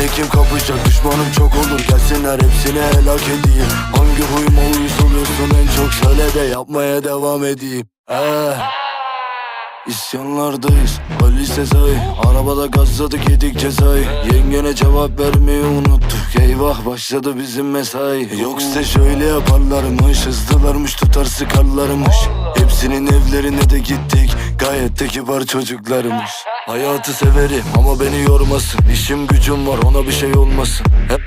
Belli kim kapışacak? Düşmanım çok olur. Gelsinler hepsini helak edeyim. Hangi huyuma uyuz oluyorsun en çok Söyle de yapmaya devam edeyim. He. İsyanlardayız. Ali Sezai Arabada gazladık yedik cezayı. Yengene cevap vermeyi unuttuk. Eyvah başladı bizim mesai. Yoksa şöyle yaparlarmış Hızlılarmış tutar sıkarlarmış. Hepsinin evlerine de gittik. Gayet de kibar çocuklarmış Hayatı severim ama beni yormasın. İşim gücüm var ona bir şey olmasın. Hep